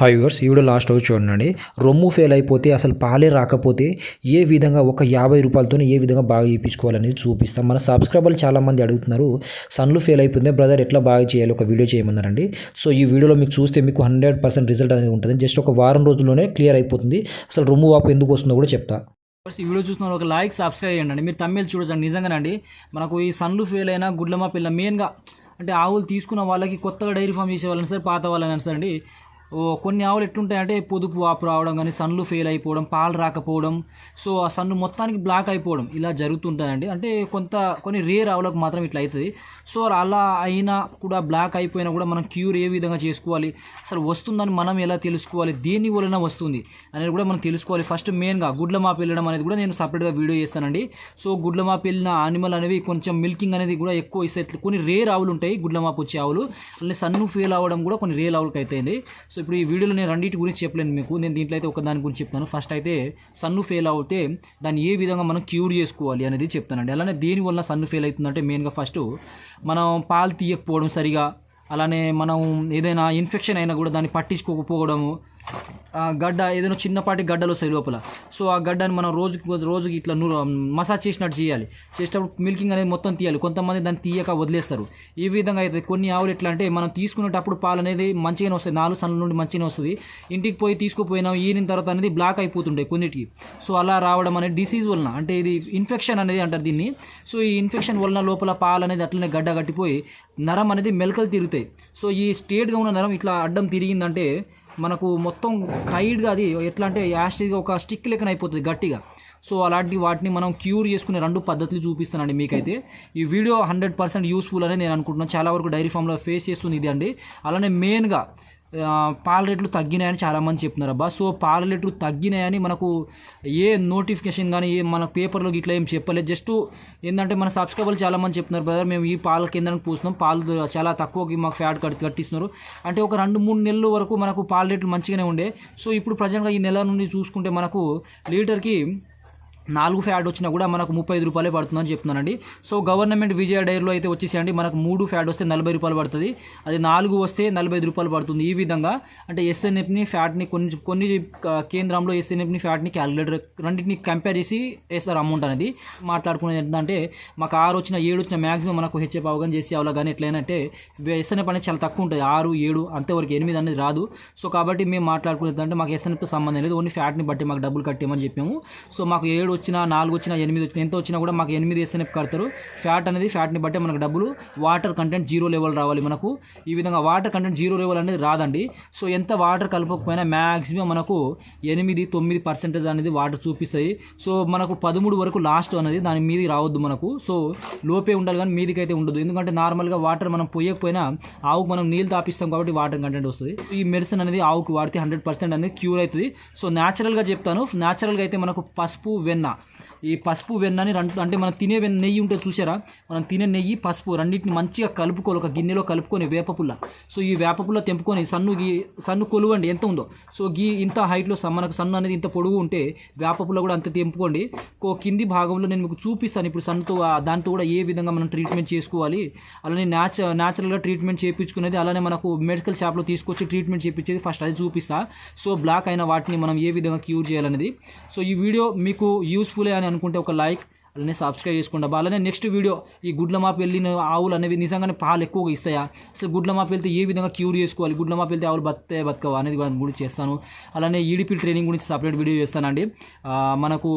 Hi viewers ఈ video last వచ్చి చూడండి. రొమ్ము ఫెయిల్ అయిపోతే అసలు పాలే రాకపోతే ఏ విధంగా ఒక యాభై రూపాయలతో ఏ విధంగా బాగా చేయించుకోవాలనేది చూపిస్తాం. మన సబ్స్క్రైబర్లు చాలామంది అడుగుతున్నారు సన్లు ఫెయిల్ అయిపోయింది బ్రదర్ ఎట్లా బాగా చేయాలి? ఒక వీడియో చేయమన్నారండి. సో ఈ వీడియోలో మీకు చూస్తే మీకు హండ్రెడ్ పర్సెంట్ రిజల్ట్ అనేది ఉంటుంది. జస్ట్ ఒక వారం రోజుల్లోనే క్లియర్ అయిపోతుంది. అసలు రొమ్ము వాపు ఎందుకు వస్తుందో కూడా చెప్తా. ఫస్ట్ ఈ వీడియో చూస్తున్నారు ఒక లైక్ సబ్స్క్రైబ్ చేయండి. మీరు తమిళ చూడండి నిజంగానండి మనకు ఈ సన్లు ఫెయిల్ అయినా గుడ్లమా పిల్ల మెయిన్గా అంటే ఆవులు తీసుకున్న వాళ్ళకి కొత్తగా డైరీ ఫామ్ చేసే వాళ్ళని సరే పాత వాళ్ళని సరే అండి. కొన్ని ఆవులు ఎట్లుంటాయంటే పొదుపు వాపు రావడం కానీ సన్లు ఫెయిల్ అయిపోవడం పాలు రాకపోవడం. సో ఆ సన్ను మొత్తానికి బ్లాక్ అయిపోవడం ఇలా జరుగుతుంటుందండి అంటే కొంత కొన్ని రేర్ ఆవులకు మాత్రం ఇట్లా అవుతుంది. సో అలా అయినా కూడా బ్లాక్ అయిపోయినా కూడా మనం క్యూర్ ఏ విధంగా చేసుకోవాలి? అసలు వస్తుందని మనం ఎలా తెలుసుకోవాలి? దేని వలన వస్తుంది అనేది కూడా మనం తెలుసుకోవాలి. ఫస్ట్ మెయిన్గా గుడ్ల మాపు వెళ్ళడం అనేది కూడా నేను సపరేట్గా వీడియో చేస్తానండి. సో గుడ్ల మాపు వెళ్ళిన ఆనిమల్ అనేవి కొంచెం మిల్కింగ్ అనేది కూడా ఎక్కువ ఇస్తాయి. కొన్ని రేర్ ఆవులు ఉంటాయి గుడ్ల మాపు వచ్చే ఆవులు. అలానే సన్ను ఫెయిల్ అవ్వడం కూడా కొన్ని రేర్ ఆవులకి అవుతాయండి సో ఇప్పుడు ఈ వీడియోలో నేను రెండింటి గురించి చెప్పలేను మీకు. నేను దీంట్లో అయితే ఒక దాని గురించి చెప్తాను. ఫస్ట్ అయితే సన్ను ఫెయిల్ అవుతే దాన్ని ఏ విధంగా మనం క్యూర్ చేసుకోవాలి అనేది చెప్తానండి. అలానే దేనివల్ల సన్ను ఫెయిల్ అవుతుందంటే మెయిన్గా ఫస్ట్ మనం పాలు తీయకపోవడం సరిగా అలానే మనం ఏదైనా ఇన్ఫెక్షన్ అయినా కూడా దాన్ని పట్టించుకోకపోవడము గడ్డ ఏదైనా చిన్నపాటి గడ్డలు వస్తాయి లోపల. సో ఆ గడ్డని మనం రోజుకి రోజుకి ఇట్లా నూరు మసాజ్ చేసినట్టు చేయాలి. చేసేటప్పుడు మిల్కింగ్ అనేది మొత్తం తీయాలి. కొంతమంది దాన్ని తీయక వదిలేస్తారు. ఈ విధంగా అయితే కొన్ని ఆవులు ఎట్లా అంటే మనం తీసుకునేటప్పుడు పాలు అనేది మంచిగానే వస్తాయి. నాలుగు సన్నుల నుండి మంచిగానే వస్తుంది. ఇంటికి పోయి తీసుకుపోయినా ఈనిన తర్వాత అనేది బ్లాక్ అయిపోతుండే కొన్నిటికి. సో అలా రావడం అనేది డిసీజ్ వలన అంటే ఇది ఇన్ఫెక్షన్ అనేది అంటారు దీన్ని. సో ఈ ఇన్ఫెక్షన్ వలన లోపల పాలు అనేది అట్లనే గడ్డ కట్టిపోయి నరం అనేది మెలకలు తిరుగుతాయి. సో ఈ స్టేట్గా ఉన్న నరం ఇట్లా అడ్డం తిరిగిందంటే మనకు మొత్తం టైట్గా అది ఎట్లా అంటే యాసిడ్గా ఒక స్టిక్ లెక్కన అయిపోతుంది గట్టిగా. సో అలాంటి వాటిని మనం క్యూర్ చేసుకునే రెండు పద్ధతులు చూపిస్తానండి మీకైతే. ఈ వీడియో హండ్రెడ్ పర్సెంట్ యూస్ఫుల్ అని నేను అనుకుంటున్నాను చాలా వరకు డైరీ ఫామ్లో ఫేస్ చేస్తుంది ఇది అండి. అలానే మెయిన్గా పాల రేట్లు తగ్గినాయని చాలామంది చెప్తున్నారు అబ్బా. సో పాల రేట్లు తగ్గినాయని మనకు ఏ నోటిఫికేషన్ కానీ ఏ మన పేపర్లో ఇట్లా ఏం చెప్పలేదు. జస్ట్ ఏంటంటే మన సబ్స్క్రైబర్లు చాలామంది చెప్తున్నారు బ్రదర్ మేము ఈ పాల కేంద్రానికి పూస్తున్నాం? పాలు చాలా తక్కువకి మాకు ఫ్యాట్ కట్టి కట్టిస్తున్నారు. అంటే ఒక రెండు మూడు నెలల వరకు మనకు పాల రేట్లు మంచిగానే ఉండే. సో ఇప్పుడు ప్రజెంట్గా ఈ నెల నుండి చూసుకుంటే మనకు లీటర్కి నాలుగు ఫ్యాట్ వచ్చినా కూడా మనకు ముప్పై ఐదు రూపాయలే పడుతుందని చెప్తున్నానండి. సో గవర్నమెంట్ విజయ డైరీలో అయితే వచ్చేసేయండి. మనకు మూడు ఫ్యాట్ వస్తే నలభై రూపాయలు పడుతుంది. అది నాలుగు వస్తే నలభై ఐదు రూపాయలు పడుతుంది. ఈ విధంగా అంటే ఎస్ఎన్ఎఫ్ని ఫ్యాట్ని కొన్ని కొన్ని కేంద్రంలో ఎస్ఎన్ఎఫ్ని ఫ్యాట్ని క్యాలిక్యులేటర్ రెండింటిని కంపేర్ చేసి వేస్తారు అమౌంట్ అనేది. మాట్లాడుకునేది ఏంటంటే మాకు ఆరు వచ్చిన ఏడు వచ్చిన మ్యాక్సిమం మనకు హెచ్ఎఫ్ అవగాహన చేసి అవ్వాలి కానీ ఎట్లయినంటే ఎస్ఎన్ఎఫ్ అనేది చాలా తక్కువ ఉంటుంది. ఆరు ఏడు అంతవరకు ఎనిమిది అనేది రాదు. సో కాబట్టి మేము మాట్లాడుకునేది అంటే మాకు ఎస్ఎన్ఎఫ్తో సంబంధం లేదు. ఓన్లీ ఫ్యాట్ని బట్టి మాకు డబ్బులు కట్టేమని చెప్పాము. సో మాకు ఏడు వచ్చినా నాలుగు వచ్చినా ఎనిమిది వచ్చినా ఎంత వచ్చినా కూడా మాకు ఎనిమిది ఎస్ఎన్ఎఫ్ కడతారు. ఫ్యాట్ అనేది ఫ్యాట్ని బట్టి మనకు డబ్బులు వాటర్ కంటెంట్ జీరో లెవెల్ రావాలి మనకు. ఈ విధంగా వాటర్ కంటెంట్ జీరో లెవెల్ అనేది రాదండి. సో ఎంత వాటర్ కలపకపోయినా మ్యాక్సిమం మనకు ఎనిమిది తొమ్మిది పర్సెంటేజ్ అనేది వాటర్ చూపిస్తాయి. సో మనకు పదమూడు వరకు లాస్ట్ అనేది దాని మీది రావద్దు మనకు. సో లోపే ఉండాలి కానీ మీదికైతే ఉండదు. ఎందుకంటే నార్మల్గా వాటర్ మనం పోయకపోయినా ఆవుకు మనం నీళ్ళు తాపిస్తాం కాబట్టి వాటర్ కంటెంట్ వస్తుంది. ఈ మెడిసిన్ అనేది ఆవుకు వాడితే హండ్రెడ్ పర్సెంట్ అనేది క్యూర్ అవుతుంది. సో న్యాచురల్గా చెప్తాను. న్యాచురల్గా అయితే మనకు పసుపు వెన్న enough. ఈ పసుపు వెన్నని రెండు అంటే మనం తినే వెన్న నెయ్యి ఉంటే చూసారా? మనం తినే నెయ్యి పసుపు రెండింటిని మంచిగా కలుపుకోవాలి ఒక గిన్నెలో కలుపుకొని వేపపుల్ల. సో ఈ వేపపుల్ల తెంపుకొని సన్ను గీ సన్ను కొలువండి ఎంత ఉందో. సో గీ ఇంత హైట్లో మనకు సన్ను అనేది ఇంత పొడుగు ఉంటే వేపపుల్ల కూడా అంత తెంపుకోండి. కో కింది భాగంలో నేను మీకు చూపిస్తాను ఇప్పుడు సన్నుతో దాంతో కూడా ఏ విధంగా మనం ట్రీట్మెంట్ చేసుకోవాలి. అలానే న్యాచ న్యాచురల్గా ట్రీట్మెంట్ చేయించుకునేది అలానే మనకు మెడికల్ షాప్లో తీసుకొచ్చి ట్రీట్మెంట్ చేయించేది ఫస్ట్ అది చూపిస్తా. సో బ్లాక్ అయిన వాటిని మనం ఏ విధంగా క్యూర్ చేయాలనేది. సో ఈ వీడియో మీకు యూస్ఫుల్ అని అనుకుంటే ఒక లైక్ అలానే సబ్స్క్రైబ్ చేసుకుంటా అలానే నెక్స్ట్ వీడియో ఈ గుడ్ల మాపు వెళ్ళిన ఆవులు అనేవి నిజంగానే పాలు ఎక్కువగా ఇస్తాయా? అసలు గుడ్ల మాపు వెళ్తే ఏ విధంగా క్యూర్ చేసుకోవాలి? గుడ్ల మాపు వెళ్తే ఆవులు బతే బతకవా అనేది గురించి చేస్తాను. అలానే ఈడిపి ట్రైనింగ్ గురించి సపరేట్ వీడియో చేస్తానండి. మనకు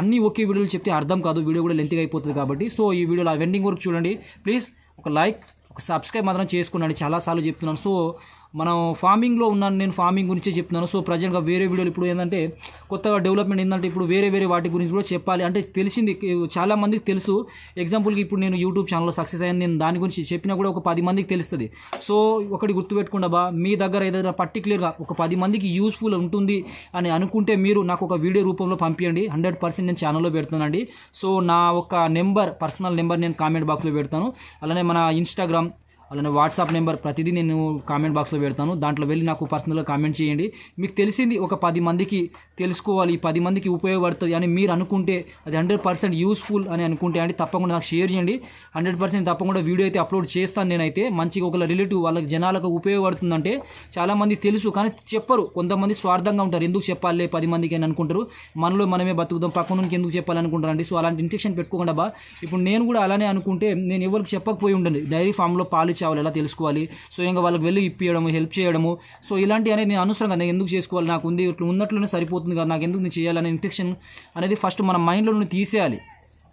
అన్ని ఒకే వీడియోలు చెప్తే అర్థం కాదు వీడియో కూడా లెంత్గా అయిపోతుంది కాబట్టి. సో ఈ వీడియోలో వెండింగ్ వరకు చూడండి. ప్లీజ్ ఒక లైక్ ఒక సబ్స్క్రైబ్ మాత్రం చేసుకున్నాను చాలాసార్లు చెప్తున్నాను. సో మనం ఫార్మింగ్లో ఉన్నాను నేను ఫార్మింగ్ గురించి చెప్తున్నాను. సో ప్రజెంట్గా వేరే వీడియోలు ఇప్పుడు ఏంటంటే కొత్తగా డెవలప్మెంట్ ఏంటంటే ఇప్పుడు వేరే వేరే వాటి గురించి కూడా చెప్పాలి. అంటే తెలిసింది చాలా మందికి తెలుసు. ఎగ్జాంపుల్కి ఇప్పుడు నేను యూట్యూబ్ ఛానల్లో సక్సెస్ అయ్యాను నేను దాని గురించి చెప్పినా కూడా ఒక పది మందికి తెలుస్తుంది. సో ఒకటి గుర్తుపెట్టుకుండా బా మీ దగ్గర ఏదైనా పర్టికులర్గా ఒక పది మందికి యూస్ఫుల్ ఉంటుంది అని అనుకుంటే మీరు నాకు ఒక వీడియో రూపంలో పంపించండి హండ్రెడ్ పర్సెంట్ నేను ఛానల్లో పెడుతున్నానండి. సో నా ఒక నెంబర్ పర్సనల్ నెంబర్ నేను కామెంట్ బాక్స్లో పెడతాను. అలానే మన ఇన్స్టాగ్రామ్ అలానే వాట్సాప్ నెంబర్ ప్రతిదీ నేను కామెంట్ బాక్స్లో పెడతాను. దాంట్లో వెళ్ళి నాకు పర్సనల్గా కామెంట్ చేయండి. మీకు తెలిసింది ఒక పది మందికి తెలుసుకోవాలి. ఈ పది మందికి ఉపయోగపడుతుంది అని మీరు అనుకుంటే అది హండ్రెడ్ పర్సెంట్ యూస్ఫుల్ అని అనుకుంటే అండి తప్పకుండా నాకు షేర్ చేయండి. హండ్రెడ్ పర్సెంట్ తప్పకుండా వీడియో అయితే అప్లోడ్ చేస్తాను నేనైతే. మంచిగా ఒక రిలేటివ్ వాళ్ళకి జనాలకు ఉపయోగపడుతుందంటే చాలామంది తెలుసు కానీ చెప్పరు. కొంతమంది స్వార్థంగా ఉంటారు. ఎందుకు చెప్పాలి పది మందికి అని అనుకుంటారు. మనలో మనమే బతుకుదాం. పక్కన నుంచి ఎందుకు చెప్పాలనుకుంటారండి సో అలాంటి ఇంటెక్షన్ పెట్టుకోకుండా బా. ఇప్పుడు నేను కూడా అలానే అనుకుంటే నేను ఎవరికి చెప్పకపోయి ఉండండి డైరీ ఫామ్లో పాలు ఇచ్చేవాళ్ళు ఎలా తెలుసుకోవాలి? సో ఇంకా వాళ్ళకి వెళ్ళి ఇప్పియడము హెల్ప్ చేయడము. సో ఇలాంటి అనేది నేను అనుసరంగా నేను ఎందుకు చేసుకోవాలి? నాకు ఉంది ఇట్లా ఉన్నట్లునే సరిపోతుంది కదా నాకు ఎందుకు నేను చేయాలనే ఇంటెక్షన్ అనేది ఫస్ట్ మన మైండ్లో నుండి తీసేయాలి.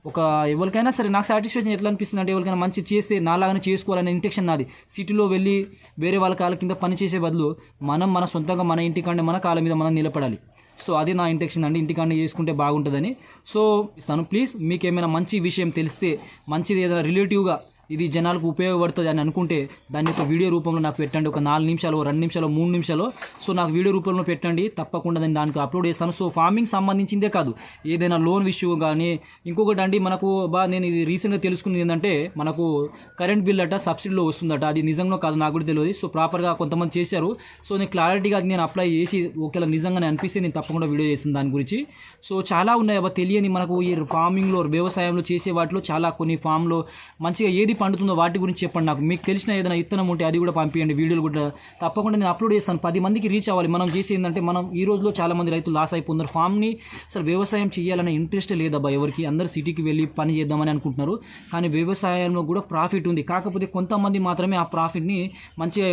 ఒక ఎవరికైనా సరే నాకు సాటిస్ఫాక్షన్ ఎట్లా అనిపిస్తుంది అంటే ఎవరికైనా మంచి చేస్తే నాలాగానే చేసుకోవాలనే ఇంటెక్షన్ నాది. సిటీలో వెళ్ళి వేరే వాళ్ళ కాళ్ళ కింద పనిచేసే బదులు మనం మన సొంతంగా మన ఇంటికాండే మన కాళ్ళ మీద మనం నిలబడాలి. సో అది నా ఇంటెక్షన్ అండి. ఇంటికాడ చేసుకుంటే బాగుంటుందని. సో ఇస్తాను. ప్లీజ్ మీకు ఏమైనా మంచి విషయం తెలిస్తే మంచిది ఏదైనా రిలేటివ్గా ఇది జనాలకు ఉపయోగపడుతుంది అని అనుకుంటే దాన్ని ఒక వీడియో రూపంలో నాకు పెట్టండి. ఒక నాలుగు నిమిషాలు రెండు నిమిషాలు మూడు నిమిషాలు. సో నాకు వీడియో రూపంలో పెట్టండి. తప్పకుండా నేను దానికి అప్లోడ్ చేస్తాను. సో ఫార్మింగ్ సంబంధించిందే కాదు. ఏదైనా లోన్ విషయం కానీ ఇంకొకటి అండి మనకు బా నేను ఇది రీసెంట్గా తెలుసుకున్నది ఏంటంటే మనకు కరెంట్ బిల్ అట సబ్సిడీలో వస్తుందట. అది నిజంగా కాదు నాకు కూడా తెలియదు. సో ప్రాపర్గా కొంతమంది చేశారు. సో నేను క్లారిటీగా అది నేను అప్లై చేసి ఒకవేళ నిజంగానే అనిపిస్తే నేను తప్పకుండా వీడియో చేస్తాను దాని గురించి. సో చాలా ఉన్నాయి. అబ్బా తెలియని మనకు ఈ ఫార్మింగ్లో వ్యవసాయంలో చేసే వాటిలో చాలా కొన్ని ఫామ్లో మంచిగా ఏది పండుతుందో వాటి గురించి చెప్పండి నాకు. మీకు తెలిసిన ఏదైనా ఇత్తనం ఉంటే అది కూడా పంపించండి వీడియోలు కూడా. తప్పకుండా నేను అప్లోడ్ చేస్తాను. పది మందికి రీచ్ అవ్వాలి. మనం చేసి ఏంటంటే మనం ఈ రోజులో చాలా మంది రైతులు లాస్ అయిపోతున్నారు. ఫామ్ని అసలు వ్యవసాయం చేయాలనే ఇంట్రెస్ట్ లేదబ్బా ఎవరికి. అందరు సిటీకి వెళ్ళి పని చేద్దామని అనుకుంటున్నారు. కానీ వ్యవసాయంలో కూడా ప్రాఫిట్ ఉంది. కాకపోతే కొంతమంది మాత్రమే ఆ ప్రాఫిట్ని మంచిగా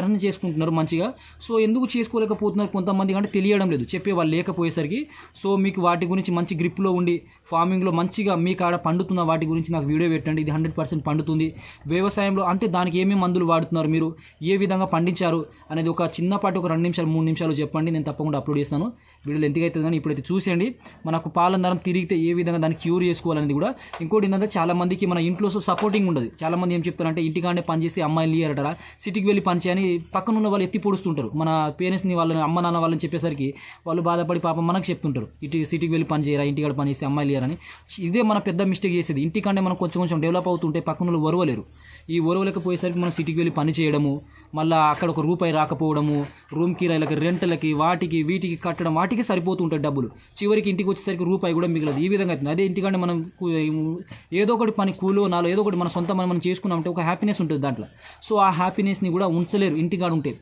ఎర్న్ చేసుకుంటున్నారు మంచిగా. సో ఎందుకు చేసుకోలేకపోతున్నారు కొంతమంది అంటే తెలియడం లేదు. చెప్పే వాళ్ళు లేకపోయేసరికి. సో మీకు వాటి గురించి మంచి గ్రిప్లో ఉండి ఫార్మింగ్లో మంచిగా మీ కాడ పండుతున్న వాటి గురించి నాకు వీడియో పెట్టండి. ఇది హండ్రెడ్ పర్సెంట్ పండుతుంది. వ్యవసాయంలో అంటే దానికి ఏమేమి మందులు వాడుతున్నారు మీరు? ఏ విధంగా పండించారు? అనేది ఒక చిన్నపాటి ఒక రెండు నిమిషాలు మూడు నిమిషాలు చెప్పండి. నేను తప్పకుండా అప్లోడ్ చేస్తాను. వీడియోలు ఎంతగా అవుతుంది కానీ ఇప్పుడైతే చూసేయండి. మనకు పాలన తిరిగితే ఏ విధంగా దాన్ని క్యూర్ చేసుకోవాలనేది కూడా. ఇంకోటి ఏంటంటే చాలామందికి మన ఇంట్లో సపోర్టింగ్ ఉండదు. చాలామంది ఏం చెప్తారంటే ఇంటికాడే పని చేస్తే అమ్మాయిలు ఇయ్యారటరా సిటీకి వెళ్ళి పని చేయని పక్కన ఉన్న వాళ్ళు ఎత్తి పొడుస్తుంటారు. మన పేరెంట్స్ని వాళ్ళని అమ్మ నాన్న వాళ్ళని చెప్పేసరికి వాళ్ళు బాధపడి పాపం మనకు చెప్తుంటారు. ఇటు సిటీకి వెళ్ళి పని చేయరా ఇంటికాడ పని చేస్తే అమ్మాయిలు లేరని. ఇదే మన పెద్ద మిస్టేక్ చేసేది. ఇంటికంటే మనం కొంచెం కొంచెం డెవలప్ అవుతుంటే పక్కన వాళ్ళు ఒరవలేరు ఈ ఒరవలేకపోయేసరికి మనం సిటీకి వెళ్ళి పని చేయడము మళ్ళీ అక్కడ ఒక రూపాయి రాకపోవడము రూమ్ కిరాయిలకి రెంట్లకి వాటికి వీటికి కట్టడం వాటికి సరిపోతుంటాయి డబ్బులు. చివరికి ఇంటికి వచ్చేసరికి రూపాయి కూడా మిగలదు. ఈ విధంగా అవుతుంది అదే ఇంటికంటే మనం ఏదో ఒకటి పని కూలో నాలో ఏదో ఒకటి మన సొంత మనం చేసుకున్నామంటే ఒక హ్యాపీనెస్ ఉంటుంది దాంట్లో. సో ఆ హ్యాపీనెస్ని కూడా ఉంచలేరు ఇంటికాడ ఉంటే.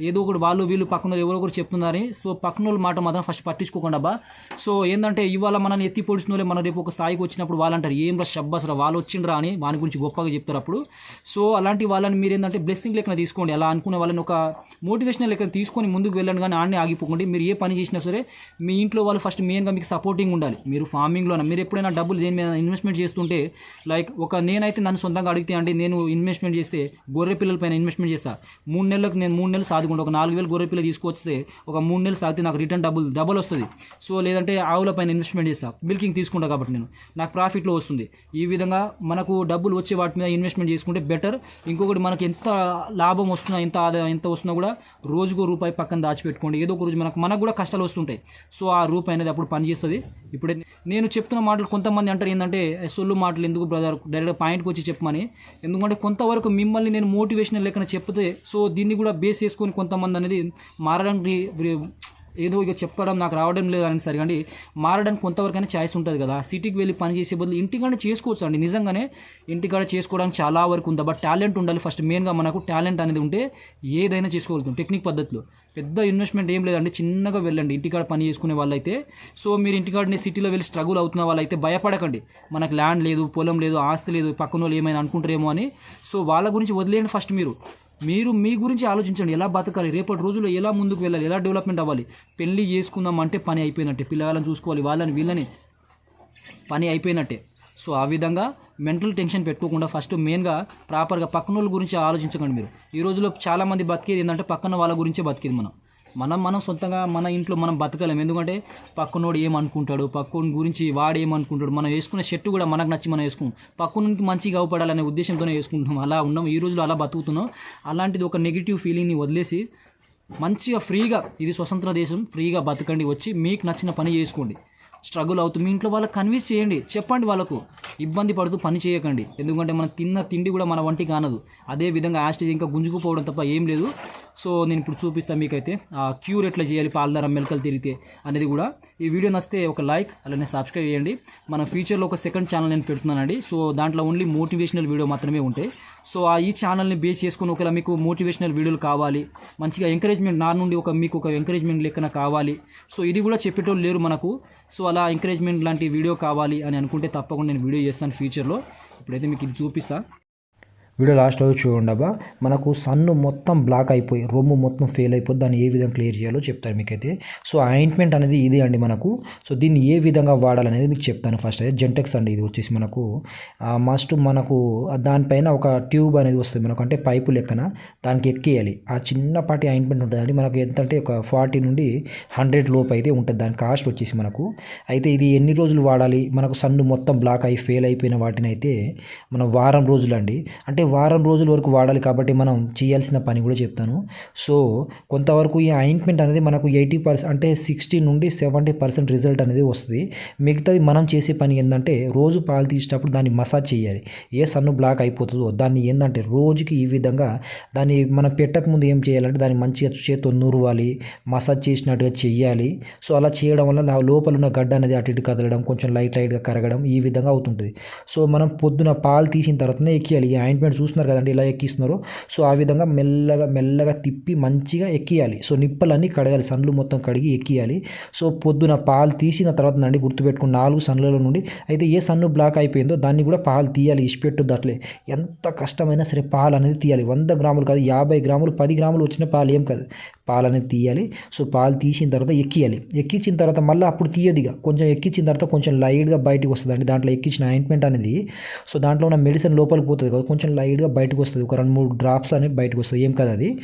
ఏదో ఒకటి వాళ్ళు వీళ్ళు పక్కన ఎవరో ఒకరు చెప్తున్నారని సో పక్కన వాళ్ళ మాట మాత్రం ఫస్ట్ పట్టించుకోకుండా బా సో ఏంటంటే ఇవాళ మనల్ని ఎత్తి పొడిచిన మన మనం రేపు ఒక స్థాయికి వచ్చినప్పుడు వాళ్ళు అంటారు ఏం రా షబ్బస్ రా వాళ్ళు వచ్చిండ్రా అని వాని గురించి గొప్పగా చెప్తారు అప్పుడు. సో అలాంటి వాళ్ళని మీరు ఏంటంటే బ్లెస్సింగ్ లెక్కన తీసుకోండి. అలా అనుకునే వాళ్ళని ఒక మోటివేషనల్ లెక్క తీసుకొని ముందుకు వెళ్ళండి కానీ ఆడనే ఆగిపోకండి. మీరు ఏ పని చేసినా సరే మీ ఇంట్లో వాళ్ళు ఫస్ట్ మెయిన్గా మీకు సపోర్టింగ్ ఉండాలి. మీరు ఫార్మింగ్లోనే మీరు ఎప్పుడైనా డబ్బులు దేని మీద ఇన్వెస్ట్మెంట్ చేస్తుంటే లైక్ ఒక నేనైతే నన్ను సొంతంగా అడిగితే అండి నేను ఇన్వెస్ట్మెంట్ చేస్తే గొర్రె పిల్లల పైన ఇన్వెస్ట్మెంట్ చేస్తా. మూడు నెలలకు నేను మూడు నెలలు సాదుకుంటా. ఒక నాలుగు వేలు గొర్రె పిల్ల తీసుకొస్తే ఒక మూడు నెలలు సాగితే నాకు రిటర్న్ డబుల్ డబుల్ వస్తుంది. సో లేదంటే ఆవుల పైన ఇన్వెస్ట్మెంట్ చేస్తా. మిల్కింగ్ తీసుకుంటా కాబట్టి నేను. నాకు ప్రాఫిట్లో వస్తుంది. ఈ విధంగా మనకు డబ్బులు వచ్చే వాటి మీద ఇన్వెస్ట్మెంట్ చేసుకుంటే బెటర్ ఇంకొకటి మనకి ఎంత లాభం వస్తుంది వస్తున్నా ఎంత ఆదాయం ఎంత వస్తున్నా కూడా రోజుకో రూపాయి పక్కన దాచిపెట్టుకోండి. ఏదో ఒక రోజు మనకు మనకు కూడా కష్టాలు వస్తుంటాయి. సో ఆ రూపాయి అనేది అప్పుడు పనిచేస్తుంది. ఇప్పుడే నేను చెప్తున్న మాటలు కొంతమంది అంటారు ఏంటంటే సొల్లు మాటలు ఎందుకు బ్రదర్? డైరెక్ట్ పాయింట్కి వచ్చి చెప్పమని. ఎందుకంటే కొంతవరకు మిమ్మల్ని నేను మోటివేషనల్ లెక్కన చెప్తే సో దీన్ని కూడా బేస్ చేసుకొని కొంతమంది అనేది మారడానికి ఏదో ఇక చెప్పడం నాకు రావడం లేదు అని సరే కానీ మారడానికి కొంతవరకైనా ఛాయిస్ ఉంటుంది కదా. సిటీకి వెళ్ళి పని చేసే బదులు ఇంటికాడ చేసుకోవచ్చు అండి. నిజంగానే ఇంటికాడ చేసుకోవడానికి చాలా వరకు ఉంది. బట్ టాలెంట్ ఉండాలి ఫస్ట్. మెయిన్గా మనకు టాలెంట్ అనేది ఉంటే ఏదైనా చేసుకోగలుగుతాం. టెక్నిక్ పద్ధతిలో. పెద్ద ఇన్వెస్ట్మెంట్ ఏం లేదండి. చిన్నగా వెళ్ళండి. ఇంటికాడ పని చేసుకునే వాళ్ళైతే. సో మీరు ఇంటికాడనే సిటీలో వెళ్ళి స్ట్రగుల్ అవుతున్న వాళ్ళైతే భయపడకండి. మనకు ల్యాండ్ లేదు పొలం లేదు ఆస్తి లేదు పక్కన వాళ్ళు ఏమైనా అనుకుంటారేమో అని. సో వాళ్ళ గురించి వదిలేయండి ఫస్ట్ మీరు. మీరు మీ గురించి ఆలోచించండి. ఎలా బతకాలి? రేపటి రోజుల్లో ఎలా ముందుకు వెళ్ళాలి? ఎలా డెవలప్మెంట్ అవ్వాలి? పెళ్ళి చేసుకుందాం అంటే పని అయిపోయినట్టే. పిల్లగాళ్ళని చూసుకోవాలి. వాళ్ళని వీళ్ళని పని అయిపోయినట్టే. సో ఆ విధంగా మెంటల్ టెన్షన్ పెట్టుకోకుండా ఫస్ట్ మెయిన్గా ప్రాపర్గా పక్కన వాళ్ళ గురించి ఆలోచించకండి మీరు. ఈ రోజుల్లో చాలామంది బతికేది ఏంటంటే పక్కన వాళ్ళ గురించే బతికేది మనం. మనం మనం సొంతంగా మన ఇంట్లో మనం బతకలేం. ఎందుకంటే పక్కనోడు ఏమనుకుంటాడు? పక్కన గురించి వాడు ఏమనుకుంటాడు? మనం వేసుకునే షర్ట్ కూడా మనకు నచ్చి మనం వేసుకుంటాం పక్కనకి మంచిగా అవపడాలనే ఉద్దేశంతోనే వేసుకుంటున్నాం. అలా ఉన్నాం. ఈ రోజులో అలా బతుకుతున్నాం. అలాంటిది ఒక నెగిటివ్ ఫీలింగ్ని వదిలేసి మంచిగా ఫ్రీగా ఇది స్వతంత్ర దేశం ఫ్రీగా బతకండి. వచ్చి మీకు నచ్చిన పని చేసుకోండి. స్ట్రగుల్ అవుతూ మీ ఇంట్లో వాళ్ళకి కన్విన్స్ చేయండి. చెప్పండి వాళ్ళకు. ఇబ్బంది పడుతూ పని చేయకండి. ఎందుకంటే మనం తిన్న తిండి కూడా మన వంటి కానదు. అదే విధంగా యాస్టేజ్ ఇంకా గుంజుకుపోవడం తప్ప ఏం లేదు. సో నేను ఇప్పుడు చూపిస్తాను మీకైతే. ఆ క్యూర్ ఎట్లా చేయాలి పాలధార మెలకలు తిరిగితే అనేది కూడా. ఈ వీడియో నచ్చితే ఒక లైక్ అలానే సబ్స్క్రైబ్ చేయండి. మన ఫ్యూచర్లో ఒక సెకండ్ ఛానల్ నేను పెడుతున్నానండి. సో దాంట్లో ఓన్లీ మోటివేషనల్ వీడియో మాత్రమే ఉంటాయి. సో ఆ ఈ ఛానల్ని బేస్ చేసుకుని ఒకవేళ మీకు మోటివేషనల్ వీడియోలు కావాలి మంచిగా ఎంకరేజ్మెంట్ నా నుండి ఒక మీకు ఒక ఎంకరేజ్మెంట్ లెక్కన కావాలి సో ఇది కూడా చెప్పేటోళ్ళు లేరు మనకు. సో అలా ఎంకరేజ్మెంట్ లాంటి వీడియో కావాలి అని అనుకుంటే తప్పకుండా నేను వీడియో చేస్తాను ఫ్యూచర్లో ఇప్పుడైతే మీకు ఇది చూపిస్తాను వీడియో లాస్ట్ వరకు చూడండి మనకు సన్ను మొత్తం బ్లాక్ అయిపోయి రొమ్ము మొత్తం ఫెయిల్ అయిపోయి దాన్ని ఏ విధంగా క్లియర్ చేయాలో చెప్తారు మీకైతే. సో ఆయింట్మెంట్ అనేది ఇది అండి మనకు. సో దీన్ని ఏ విధంగా వాడాలనేది మీకు చెప్తాను ఫస్ట్ అయితే. జెంటెక్స్ అండి ఇది వచ్చేసి మనకు. మస్ట్ మనకు దానిపైన ఒక ట్యూబ్ అనేది వస్తుంది మనకు అంటే పైపు లెక్కన. దానికి ఎక్కేయాలి. ఆ చిన్నపాటి ఆయింట్మెంట్ ఉంటుందండి. మనకు ఎంత అంటే ఒక ఫార్టీ నుండి హండ్రెడ్ లోపు అయితే ఉంటుంది. దాని కాస్ట్ వచ్చేసి మనకు. అయితే ఇది ఎన్ని రోజులు వాడాలి? మనకు సన్ను మొత్తం బ్లాక్ అయి ఫెయిల్ అయిపోయిన వాటిని అయితే మనం వారం రోజులు అండి. అంటే వారం రోజుల వరకు వాడాలి కాబట్టి మనం చేయాల్సిన పని కూడా చెప్తాను. సో కొంతవరకు ఈ ఆయింట్మెంట్ అనేది మనకు ఎయిటీ పర్సెంట్ అంటే సిక్స్టీ నుండి సెవెంటీ పర్సెంట్ రిజల్ట్ అనేది వస్తుంది. మిగతాది మనం చేసే పని ఏంటంటే రోజు పాలు తీసేటప్పుడు దాన్ని మసాజ్ చేయాలి. ఏ సన్ను బ్లాక్ అయిపోతుందో దాన్ని ఏంటంటే రోజుకి ఈ విధంగా దాన్ని మనం పెట్టక ముందు ఏం చేయాలంటే దాన్ని మంచిగా చేతితో నూరవాలి మసాజ్ చేసినట్టుగా చేయాలి సో అలా చేయడం వల్ల నా లోపల ఉన్న గడ్డ అనేది అటు ఇటు కదలడం కొంచెం లైట్ లైట్గా కరగడం ఈ విధంగా అవుతుంటుంది. సో మనం పొద్దున పాలు తీసిన తర్వాతనే ఎక్కియాలి. ఈ ఆయింట్మెంట్ చూస్తున్నారు కదండి ఇలా ఎక్కిస్తున్నారు. సో ఆ విధంగా మెల్లగా మెల్లగా తిప్పి మంచిగా ఎక్కియాలి. సో నిప్పలన్నీ కడగాలి సన్లు మొత్తం కడిగి ఎక్కియాలి. సో పొద్దున పాలు తీసిన తర్వాత నండి గుర్తుపెట్టుకుని నాలుగు సన్లలో నుండి. అయితే ఏ సన్ను బ్లాక్ అయిపోయిందో దాన్ని కూడా పాలు తీయాలి ఇచ్చిపెట్టొద్దు అట్లే ఎంత కష్టమైనా సరే పాలు అనేది తీయాలి. వంద గ్రాములు కాదు యాభై గ్రాములు పది గ్రాములు వచ్చిన పాలు ఏం కాదు. పాలు అనేది తీయాలి. సో పాలు తీసిన తర్వాత ఎక్కియాలి. ఎక్కించిన తర్వాత మళ్ళీ అప్పుడు తీయదిగా కొంచెం ఎక్కించిన తర్వాత కొంచెం లైట్గా బయటకు వస్తుంది అండి దాంట్లో ఎక్కించిన ఆయింట్మెంట్ అనేది సో దాంట్లో ఉన్న మెడిసిన్ లోపలికి పోతుంది కదా. కొంచెం లైట్గా బయటకు వస్తుంది. ఒక రెండు మూడు డ్రాప్స్ అనేది బయటకు వస్తుంది. ఏం కదా అది.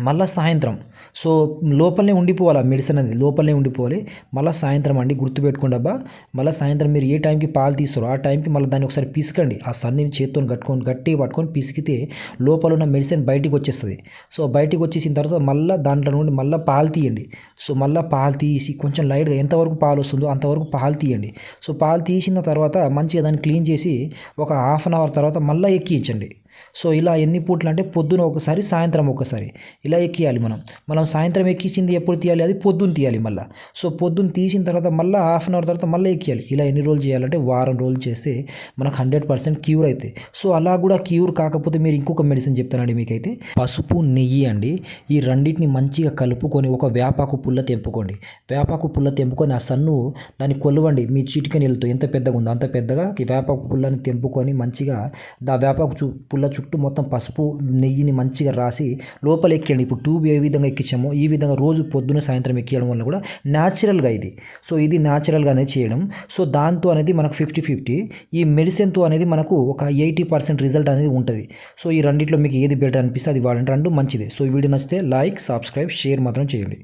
మళ్ళీ సాయంత్రం. సో లోపలనే ఉండిపోవాలి ఆ మెడిసిన్ అనేది? లోపలనే ఉండిపోవాలి. మళ్ళీ సాయంత్రం అండి గుర్తుపెట్టుకోండి అబ్బా. మళ్ళీ సాయంత్రం మీరు ఏ టైంకి పాలు తీస్తారో ఆ టైంకి మళ్ళీ దాన్ని ఒకసారి పిసకండి. ఆ సన్నీని చేత్తో కట్టుకొని గట్టి పట్టుకొని పిసికితే లోపల ఉన్న మెడిసిన్ బయటికి వచ్చేస్తుంది. సో బయటికి వచ్చేసిన తర్వాత మళ్ళీ దాంట్లో నుండి మళ్ళీ పాలు తీయండి. సో మళ్ళీ పాలు తీసి కొంచెం లైట్గా ఎంతవరకు పాలు వస్తుందో అంతవరకు పాలు తీయండి. సో పాలు తీసిన తర్వాత మంచిగా దాన్ని క్లీన్ చేసి ఒక హాఫ్ అన్ అవర్ తర్వాత మళ్ళీ ఎక్కించండి. సో ఇలా ఎన్ని పూట్లు అంటే పొద్దున ఒకసారి సాయంత్రం ఒకసారి. ఇలా ఎక్కియాలి మనం. మనం సాయంత్రం ఎక్కించింది ఎప్పుడు తీయాలి? అది పొద్దున్న తీయాలి మళ్ళీ. సో పొద్దున్న తీసిన తర్వాత మళ్ళీ హాఫ్ అన్ అవర్ తర్వాత మళ్ళీ ఎక్కియాలి. ఇలా ఎన్ని రోజులు చేయాలంటే వారం రోజులు చేస్తే మనకు హండ్రెడ్ పర్సెంట్ క్యూర్ అవుతాయి సో అలా కూడా క్యూర్ కాకపోతే మీరు ఇంకొక మెడిసిన్ చెప్తానండి మీకైతే. పసుపు నెయ్యి అండి. ఈ రెండింటిని మంచిగా కలుపుకొని ఒక వేపాకు పుల్ల తెంపుకోండి. వేపాకు పుల్ల తెంపుకొని ఆ సన్ను దాన్ని కొలవండి. మీ చిటిక నీళ్ళతో ఎంత పెద్దగా ఉందో అంత పెద్దగా వేపాకు పుల్లని తెంపుకొని మంచిగా దా వేపాకు చు పుల్ల చుట్టూ మొత్తం పసుపు నెయ్యిని మంచిగా రాసి లోపల ఎక్కియండి ఇప్పుడు ట్యూబ్ ఏ విధంగా ఎక్కించామో ఈ విధంగా రోజు పొద్దున సాయంత్రం ఎక్కియడం వల్ల కూడా న్యాచురల్గా ఇది. సో ఇది న్యాచురల్గానే చేయడం. సో దాంతో అనేది మనకు ఫిఫ్టీ ఫిఫ్టీ. ఈ మెడిసిన్తో అనేది మనకు ఒక ఎయిటీ పర్సెంట్ రిజల్ట్ అనేది ఉంటుంది. సో ఈ రెండిట్లో మీకు ఏది బెటర్ అనిపిస్తే అది వాడండి. రెండు మంచిది. సో ఈ వీడియో నచ్చితే లైక్ సబ్స్క్రైబ్ షేర్ మాత్రం చేయండి.